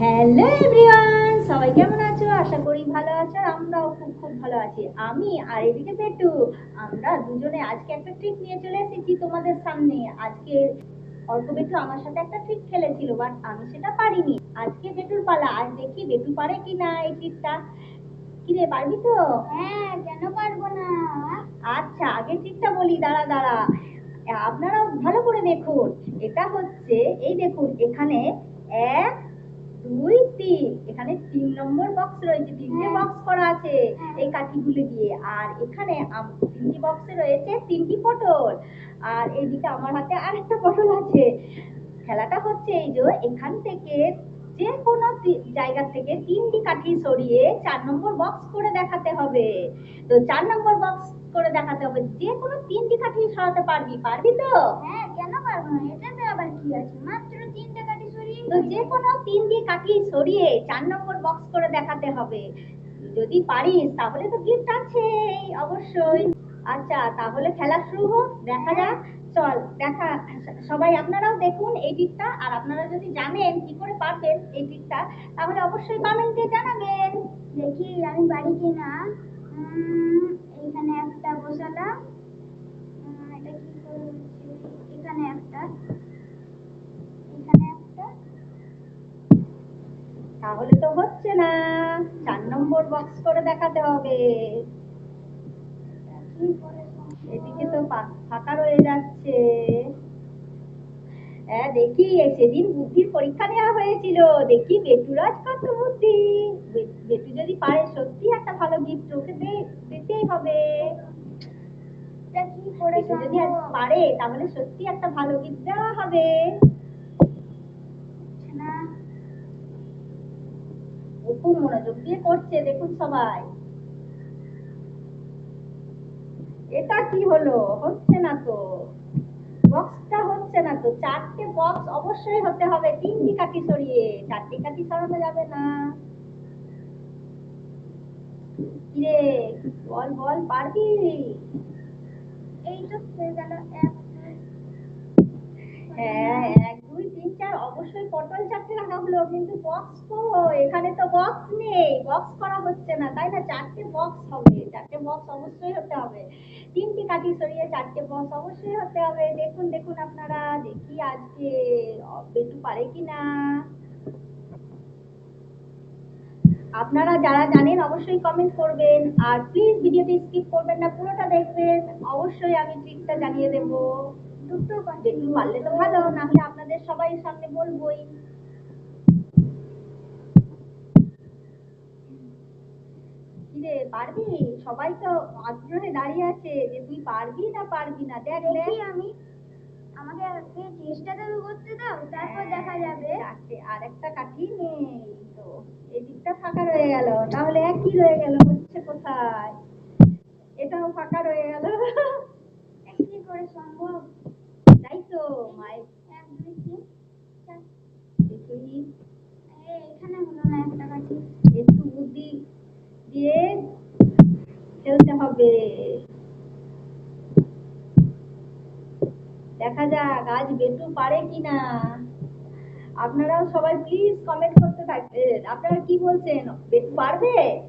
Hello everyone সবাই কেমন আছো? আশা করি ভালো আছো আর আমরাও খুব খুব ভালো আছি। আমি আর এদিকে পেটু। আমরা দুজনে আজকে একটা ট্রিক নিয়ে চলে এসেছি তোমাদের সামনে। আজকে অল্প বেটু আমার সাথে একটা ট্রিক খেলেছিল বাট আমি সেটা পারিনি। আজকে বেটুর পালা আজ দেখি বেটু পারে কি না এই ট্রিকটা কিরে পারবি তো? হ্যাঁ কেন পারব না? আচ্ছা আগে ট্রিকটা বলি দাঁড়া দাঁড়া। আপনারা ভালো করে দেখুন। এটা হচ্ছে এই দেখুন এখানে এক দুই তিন। এখানে তিন নম্বর বক্স রয়েছে, তিনটে। বক্স করা আছে। এই কাঠিগুলো দিয়ে। আর এখানে তিনটি বক্সে রয়েছে তিনটি পটল। আর এইদিকে আমার হাতে আরেকটা পটল আছে। খেলাটা হচ্ছে এই যে এখান থেকে যে কোনো জায়গা থেকে তিনটি কাঠি সরিয়ে চার নম্বর বক্স করে দেখাতে হবে। তো চার নম্বর বক্স করে দেখাতে হবে যে কোনো তিনটি কাঠি সরাতে পারবি। পারবি তো? হ্যাঁ কেন পারব না? এটাতে আবার কি আছে? মাত্র তিনটে কাঠি তো যে কোনো তিন দিয়ে কাঠি সরিয়ে চার নম্বর বক্স করে দেখাতে হবে। যদি পারিস তাহলে তো গিফট আছে অবশ্যই। আচ্ছা তাহলে খেলা শুরু হোক দেখা যাক। চল দেখা সবাই আপনারাও দেখুন এই টিকটা আর আপনারা যদি জানেন কি করে পারবেন এই টিকটা তাহলে অবশ্যই কমেন্টে জানাবেন। দেখি আমি পারি কি না উম, এইখানে একটা বসালাম উম, এটা কি করে হচ্ছে? এখানে একটা এখানে একটা তাহলে তো হচ্ছে না চার নম্বর বক্স করে দেখাতে হবে? এদিকে তো ফাঁকা রয়ে যাচ্ছে। হ্যাঁ দেখি সেদিন বুদ্ধির পরীক্ষা নেওয়া হয়েছিল। দেখি বেটুরাজ কত বুদ্ধি। বেটু যদি পারে সত্যি একটা ভালো গিফট ওকে দিতেই হবে। যদি পারে তাহলে সত্যি একটা ভালো গিফট দেওয়া হবে হচ্ছে না ও খুব মনোযোগ দিয়ে করছে, দেখুন সবাই। এটা কি হলো? হচ্ছে না তো। বক্সটা হচ্ছে না তো। চারটে বক্স অবশ্যই হতে হবে। তিনটি কাঠি সরিয়ে, চারটি কাঠি সরানো যাবে না। কিরে, বল বল, পারবি? এই তো হয়ে গেল হ্যাঁ এক তিন চার অবশ্যই পটল চারটে রাখা হলো, কিন্তু বক্স তো এখানে তো বক্স নেই বক্স করা হচ্ছে না, তাই না? চারটে বক্স হবে, চারটে বক্স অবশ্যই হতে হবে। তিনটি কাঠি সরিয়ে চারটে বক্স অবশ্যই হতে হবে। দেখুন দেখুন আপনারা, দেখি আজকে বেটু পারে কিনা আপনারা যারা জানেন অবশ্যই কমেন্ট করবেন, আর প্লিজ ভিডিওটি স্কিপ করবেন না, পুরোটা দেখবেন। অবশ্যই আমি ট্রিকটা জানিয়ে দেবো। দুটো কাঠি দেখি পারলে তো ভালো না হলে আপনাদের সবাই সামনে বলবোই। কিরে পারবি? সবাই তো আগ্রহে দাঁড়িয়ে আছে যে তুই পারবি না পারবি না? দেখ আমি। আমাকে আগে চেষ্টাটা তো করতে দাও তারপর দেখা যাবে। আর একটা কাঠি নেই তো এই দিকটা ফাঁকা রয়ে গেল। তাহলে একই রয়ে গেল? হচ্ছে কোথায়? এটাও ফাঁকা রয়ে গেল। কি করে সম্ভব। তো একটা বুদ্ধি দিয়ে খেলতে হবে। দেখা যাক, আজ পারে কিনা। আপনারাও সবাই প্লিজ কমেন্ট করতে থাকবেন। আপনারা কি বলছেন? বেটু পারবে?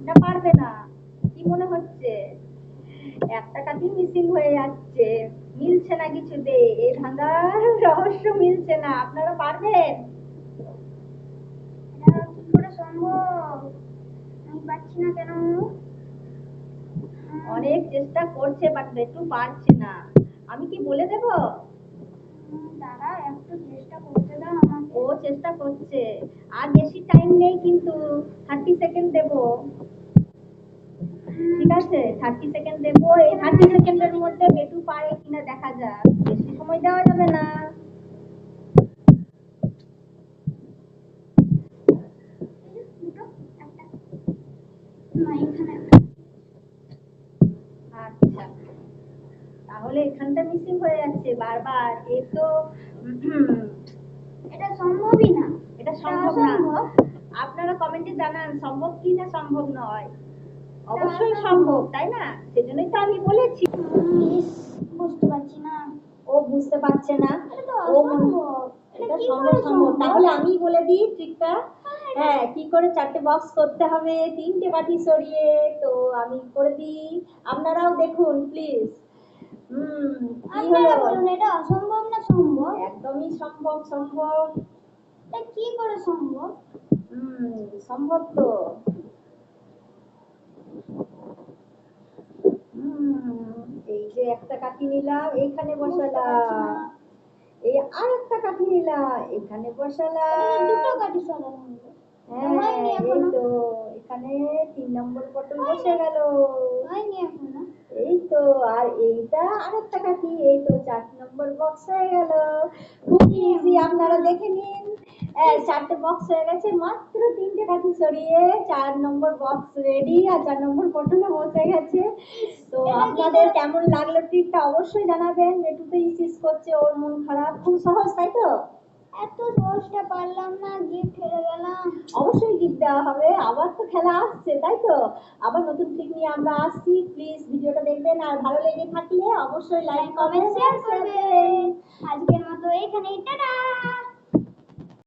না পারবে না। কি মনে হচ্ছে? একটা কাঠি মিসিং হয়ে যাচ্ছে। কিছুতে এই ধাঁধার রহস্য মিলছে না আপনারা পারবেন? কি করে সম্ভব? আমি না কেন? অনেক চেষ্টা করছে বাট বেটু পারছে না। আমি কি বলে দেব? দাঁড়া একটু চেষ্টা করতে দাও আমাকে। ও চেষ্টা করছে। আর বেশি টাইম নেই কিন্তু থার্টি সেকেন্ড দেব। ঠিক আছে থার্টি সেকেন্ড দেব। এই থার্টি সেকেন্ডের মধ্যে বেটু পারে কিনা দেখা যাক। বেশি সময় দেওয়া যাবে না। আচ্ছা। তাহলে এখানটা মিসিং হয়ে যাচ্ছে বারবার। এ তো এটা সম্ভবই না। এটা সম্ভব না। আপনারা কমেন্টে জানান সম্ভব কি না সম্ভব নয়। অবশ্যই সম্ভব তাই না? সেজন্যই তো আমি বলেছি। বুঝতে পারছি না। ও বুঝতে পারছে না। ও এটা সম্ভব করে সম্ভব। সম্ভব? তাহলে আমি বলে দিই ট্রিকটা হ্যাঁ। কি করে চারটে বক্স করতে হবে? তিনটে কাঠি সরিয়ে তো আমি করে দিই। আপনারাও দেখুন প্লিজ হুম আপনারা বলুন এটা অসম্ভব না সম্ভব? একদমই সম্ভব সম্ভব। এটা কি করে সম্ভব? হুম সম্ভব তো হুম এই যে একটা কাঠি নিলাম এইখানে বসালাম। এই আর একটা কাঠি নিলাম এখানে বসালাম। দুটো কাঠি সরানো হলো হ্যাঁ এই তো এখানে তিন নম্বর পটল বসে গেল। হয়নি এখনও? এই তো আর এইটা আরেকটা কাঠি এই তো চার নম্বর বক্স হয়ে গেল। খুব ইজি আপনারা দেখে নিন। চারটে বক্স হয়ে গেছে মাত্র তিনটে কাঠি সরিয়ে চার নম্বর বক্স রেডি আর চার নম্বর পটলে বসে গেছে। তো আপনাদের কেমন লাগল ট্রিকটা অবশ্যই জানাবেন। তো ইসিস করছে ওর মন খারাপ। খুব সহজ তাই তো? এত সহজটা পারলাম না গিফট হেরে গেলাম। অবশ্যই গিফট দেওয়া হবে। আবার তো খেলা আসছে তাই তো? আবার নতুন ট্রিক নিয়ে আমরা আসছি। প্লিজ ভিডিওটা দেখবেন। আর ভালো লেগে থাকলে অবশ্যই লাইক কমেন্ট শেয়ার করবেন। আজকের মতো এখানেই টাটা!